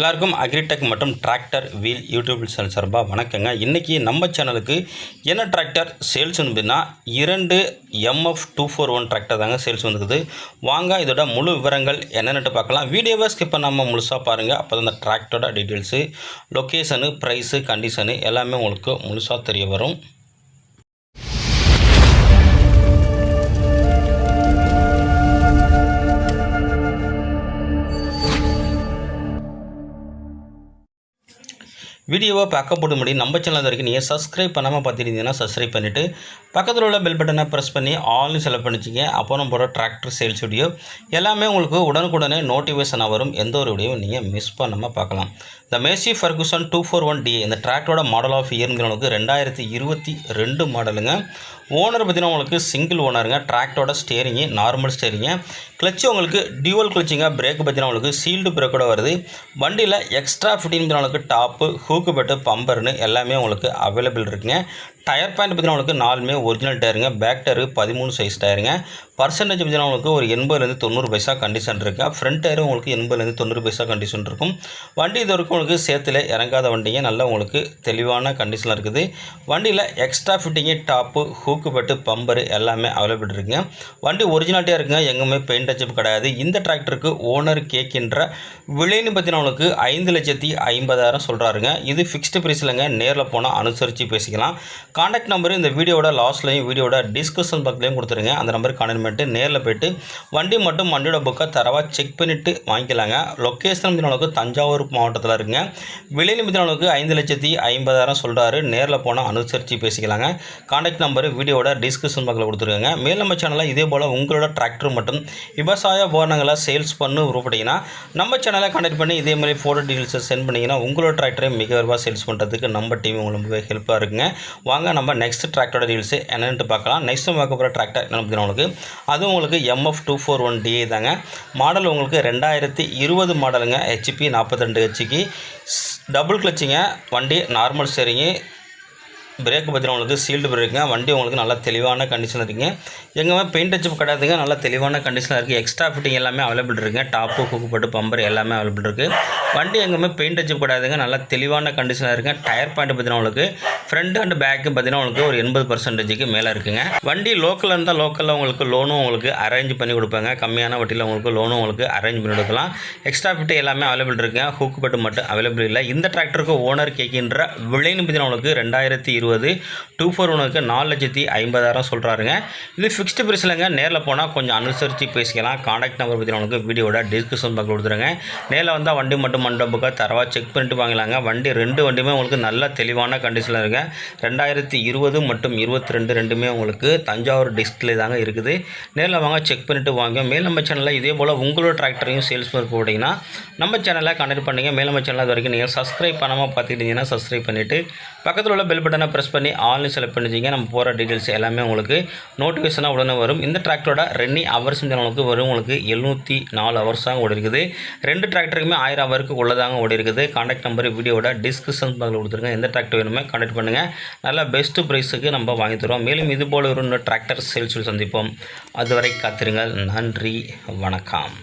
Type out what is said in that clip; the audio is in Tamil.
எல்லாருக்கும் அக்ரிடெக் மற்றும் டிராக்டர் வீல் யூடியூப் சேனல் சார்பாக வணக்கங்க. இன்றைக்கி நம்ம சேனலுக்கு என்ன டிராக்டர் சேல்ஸ் வந்துன்னா இரண்டு MF two four one tractor தாங்க சேல்ஸ் வந்துருக்குது. வாங்க இதோட முழு விவரங்கள் என்னென்னு பார்க்கலாம். வீடியோவை ஸ்கிப் பண்ணாமல் முழுசாக பாருங்கள் அப்போ தான் அந்த டிராக்டரோட டீட்டெயில்ஸு லொக்கேஷனு ப்ரைஸு கண்டிஷனு எல்லாமே உங்களுக்கு முழுசாக தெரிய வரும். வீடியோவை பார்க்க போட்டு முடியும் நம்ம சேனல் வரைக்கும் நீங்கள் சப்ஸ்கிரைப் பண்ணாமல் பார்த்துருந்தீங்கன்னா சப்ஸ்கிரைப் பண்ணிவிட்டு பக்கத்தில் உள்ள பெல் பட்டனை ப்ரெஸ் பண்ணி ஆல்னு செலக்ட் பண்ணிச்சிங்க. அப்போ நம்ம போகிற டிராக்டர் சேல்ஸ் வீடியோ எல்லாமே உங்களுக்கு உடனுக்குடனே நோட்டிஃபிகேஷனாக வரும். எந்த ஒரு வீடியோவும் நீங்கள் மிஸ் பண்ணாமல் பார்க்கலாம். இந்த Massey Ferguson two four one D இந்த டிராக்டரோட மாடல் ஆஃப் இயர்ங்கிறவங்களுக்கு ரெண்டாயிரத்தி இருபத்தி ரெண்டு மாடலுங்க ஓனர் பார்த்திங்கன்னா உங்களுக்கு சிங்கிள் ஓனருங்க டிராக்டரோட ஸ்டேரிங்கு நார்மல் ஸ்டேரிங்கு கிளச்சு உங்களுக்கு டியூவல் கிளச்சிங்க பிரேக் பார்த்திங்கன்னா உங்களுக்கு சீல்டு பிரேக்கோட வருது. வண்டியில் எக்ஸ்ட்ரா ஃபிட்டிங் உங்களுக்கு டாப்பு ஹூக்கு பெட்டு பம்பர்னு எல்லாமே உங்களுக்கு அவைலபிள் இருக்குங்க. டயர் பாயிண்ட் பார்த்தீங்கன்னா உங்களுக்கு நாலுமே ஒரிஜினல் டயருங்க பேக் டயரு பதிமூணு சைஸ் டயருங்க பர்சன்டேஜ் பார்த்தீங்கன்னா உங்களுக்கு ஒரு எண்பதுலேருந்து தொண்ணூறு பைசா கண்டிஷன் இருக்குது ஃப்ரண்ட் டயரும் உங்களுக்கு எண்பதுலேருந்து தொண்ணூறு பைசா கண்டிஷன் இருக்கும். வண்டி இது வரைக்கும் உங்களுக்கு சேத்துல இறங்காத வண்டிங்க. நல்லா உங்களுக்கு தெளிவான கண்டிஷனில் இருக்குது. வண்டியில் எக்ஸ்ட்ரா ஃபிட்டிங்கு டாப்பு ஹூக்கு பட்டு பம்பரு எல்லாமே அவைலபிள் இருக்குங்க. வண்டி ஒரிஜினாலிட்டியாக இருக்குங்க. எங்குமே பெயிண்ட் அச்சப் கிடையாது. இந்த டிராக்டருக்கு ஓனர் கேட்கின்ற விலைன்னு பார்த்தீங்கன்னா உங்களுக்கு ஐந்து லட்சத்தி ஐம்பதாயிரம் சொல்கிறாருங்க இது ஃபிக்ஸ்டு ப்ரைஸ்லங்க நேரில் போனால் அனுசரித்து பேசிக்கலாம். காண்டாக்ட் நம்பர் இந்த வீடியோட லாஸ்ட்லையும் வீடியோட டிஸ்கிரிப்ஷன் பக்கத்துலையும் கொடுத்துருங்க. அந்த நம்பருக்கு கான்டாக்ட் பண்ணிட்டு நேரில் போயிட்டு வண்டி மட்டும் வண்டியோட புக்கை தரவாக செக் பண்ணிவிட்டு வாங்கிக்கலாங்க. லொக்கேஷன் அளவுக்கு தஞ்சாவூர் மாவட்டத்தில் இருக்குங்க. விலை நிமிடம் அளவுக்கு ஐந்து லட்சத்தி ஐம்பதாயிரம் சொல்கிறாரு நேரில் போனால் அனுசரித்து பேசிக்கலாங்க. காண்டாக்ட் நம்பர் வீடியோட டிஸ்கிரிப்ஷன் பக்கத்தில் கொடுத்துருக்காங்க. மேல் நம்ம சேனலில் இதே போல் உங்களோட டிராக்டர் மற்றும் விவசாய உபகரணங்களை சேல்ஸ் பண்ணு உருப்படிங்கன்னா நம்ம சேனலை காண்டாக்ட் பண்ணி இதே மாதிரி ஃபோட்டோ டீட்டெயில்ஸை சென்ட் பண்ணிங்கன்னா உங்களோட டிராக்டரை மிக விரைவாக சேல்ஸ் பண்ணுறதுக்கு நம்ம டீம் உங்களுக்கு ஹெல்ப்பாக இருக்குங்க. வாங்க நம்ம நெக்ஸ்ட் டிராக்டரோட டீல்ஸு என்னென்னு பார்க்கலாம். நெக்ஸ்ட் பார்க்க போகிற டிராக்டர் என்ன உங்களுக்கு? அதுவும் உங்களுக்கு MF two four one DA தாங்க. மாடல் உங்களுக்கு ரெண்டாயிரத்தி இருபது மாடலுங்க ஹெச்பி நாற்பத்தி ரெண்டு ஹெச்சிக்கு டபுள் கிளச்சிங்க வண்டி நார்மல் சரிங்க பிரேக் பார்த்தீங்கன்னா உங்களுக்கு சீல்டு பிரேக்குங்க வண்டி உங்களுக்கு நல்லா தெளிவான கண்டிஷன் இருக்குங்க. எங்கேயுமே பெயிண்ட் டச்சப் கிடையாதுங்க நல்லா தெளிவான கண்டிஷனாக இருக்குது எக்ஸ்ட்ரா ஃபிட்டிங் எல்லாமே அவைலபிள் இருக்குங்க. டாப்பு குக்குப்பட்டு பம்பர் எல்லாமே அவைலபிள் இருக்குது வண்டி எங்கேயுமே பெயிண்ட் டச்சப் கிடையாதுங்க நல்லா தெளிவான கண்டிஷனாக இருக்குங்க. டயர் பாயிண்ட் பார்த்தீங்கன்னா உங்களுக்கு ஃப்ரண்ட் அண்ட் பேக்கு பார்த்தீங்கன்னா உங்களுக்கு ஒரு எண்பது பர்சன்டேஜுக்கு மேலே இருக்குங்க. வண்டி லோக்கலில் இருந்தால் லோக்கலில் உங்களுக்கு லோனும் உங்களுக்கு அரேஞ்ச் பண்ணி கொடுப்பாங்க. கம்மியான வட்டியில் உங்களுக்கு லோனும் உங்களுக்கு அரேஞ்ச் பண்ணி கொடுக்கலாம். எக்ஸ்ட்ரா ஃபிட்டு எல்லாமே அவைலபிள் இருக்குங்க. ஹூக்கு பட்டு மட்டும் அவைலபிள் இல்லை. இந்த டிராக்டருக்கு ஓனர் கேட்கின்ற விலைன்னு பார்த்தீங்கன்னா உங்களுக்கு ரெண்டாயிரத்தி இருபது டூ ஃபோர் ஒனுக்கு நாலு லட்சத்தி ஐம்பதாயிரம் சொல்கிறாருங்க இது ஃபிக்ஸ்டு பிரைஸ்லங்க நேரில் போனால் கொஞ்சம் அனுசரித்து பேசிக்கலாம். காண்டாக்ட் நம்பர் பற்றி உங்களுக்கு வீடியோட டிஸ்கிரிப்ஷன் பார்க்க கொடுத்துருங்க. நேரில் வந்தால் வண்டி மட்டும் மண்டபுக்காக தரவாக செக் பண்ணிட்டு வாங்கலாங்க. வண்டி ரெண்டு வண்டியுமே உங்களுக்கு நல்ல தெளிவான கண்டிஷனில் இருக்குது ரெண்டாயிரத்தி இருபது மற்றும் இருபத்தி ரெண்டு ரெண்டுமே உங்களுக்கு தஞ்சாவூர் டிஸ்ட்ரிக்ட்ல தாங்க இருக்குது. நேரில் வாங்க செக் பண்ணிவிட்டு வாங்க. மேல் நம்ம சேனலில் இதே போல் உங்களோட டிராக்டரையும் சேல்ஸ் போட்டிங்கன்னா நம்ம சேனலை கனெக்ட் பண்ணுங்கள் மேல் நம்ம சேனல் அது வரைக்கும் நீங்கள் சப்ஸ்கிரைப் பண்ணாமல் பார்த்துக்கிட்டீங்கன்னா சப்ஸ்கிரைப் பண்ணிவிட்டு பக்கத்தில் உள்ள பெல் பட்டனை ப்ரெஸ் பண்ணி ஆன்லைன் செலக்ட் பண்ணிச்சிங்க நம்ம போகிற டீட்டெயில்ஸ் எல்லாமே உங்களுக்கு நோட்டிஃபிகேஷனாக உடனே வரும். இந்த டிராக்டரோட ரெண்டு ஹவர்ஸ் உங்களுக்கு வரும். உங்களுக்கு எழுநூற்றி நாலு ஹவர்ஸாக ஓடி இருக்குது. ரெண்டு டிராக்டருக்குமே ஆயிரம் ஹவருக்கு உள்ளதாங்க ஓடி இருக்குது. காண்டாக்ட் நம்பர் வீடியோட டிஸ்கிரிப்ஷன் பாக்ஸில் கொடுத்துருங்க எந்த டிராக்டர் வேணுமே காண்டாக்ட் பண்ணுங்கள் நல்லா பெஸ்ட்டு ப்ரைஸுக்கு நம்ம வாங்கி தருவோம். மேலும் இது போல் ஒரு டிராக்டர் சேல்ஸ் சந்திப்போம். அதுவரை காத்திருங்கள். நன்றி. வணக்கம்.